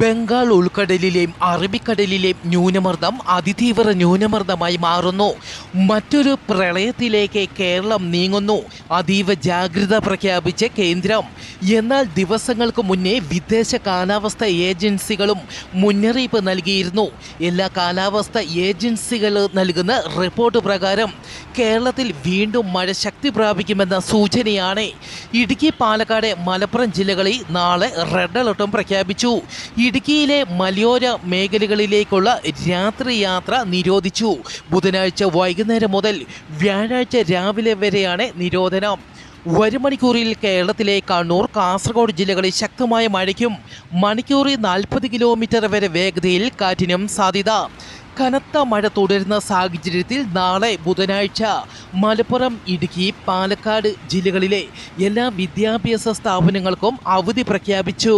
ബംഗാൾ ഉൾക്കടലിലെയും അറബിക്കടലിലെയും ന്യൂനമർദ്ദം അതിതീവ്ര ന്യൂനമർദ്ദമായി മാറുന്നു. മറ്റൊരു പ്രളയത്തിലേക്ക് കേരളം നീങ്ങുന്നു. അതീവ ജാഗ്രത പ്രഖ്യാപിച്ച കേന്ദ്രം. എന്നാൽ ദിവസങ്ങൾക്ക് മുന്നേ വിദേശ കാലാവസ്ഥ ഏജൻസികളും മുന്നറിയിപ്പ് നൽകിയിരുന്നു. എല്ലാ കാലാവസ്ഥ ഏജൻസികൾ നൽകുന്ന റിപ്പോർട്ട് പ്രകാരം കേരളത്തിൽ വീണ്ടും മഴ ശക്തി പ്രാപിക്കുമെന്ന സൂചനയാണ് ഇടുക്കി പാലക്കാട് മലപ്പുറം ജില്ലകളിൽ നാളെ റെഡ് അലർട്ടും പ്രഖ്യാപിച്ചു. ഇടുക്കിയിലെ മലയോര മേഖലകളിലേക്കുള്ള രാത്രി യാത്ര നിരോധിച്ചു. ബുധനാഴ്ച വൈകുന്നേരം മുതൽ വ്യാഴാഴ്ച രാവിലെ വരെയാണ് നിരോധനം. വരും മണിക്കൂറിൽ കേരളത്തിലെ കണ്ണൂർ കാസർഗോഡ് ജില്ലകളിൽ ശക്തമായ മഴയ്ക്കും മണിക്കൂറിൽ നാൽപ്പത് കിലോമീറ്റർ വരെ വേഗതയിൽ കാറ്റിനും സാധ്യത. കനത്ത മഴ തുടരുന്ന സാഹചര്യത്തിൽ നാളെ ബുധനാഴ്ച മലപ്പുറം ഇടുക്കി പാലക്കാട് ജില്ലകളിലെ എല്ലാ വിദ്യാഭ്യാസ സ്ഥാപനങ്ങൾക്കും അവധി പ്രഖ്യാപിച്ചു.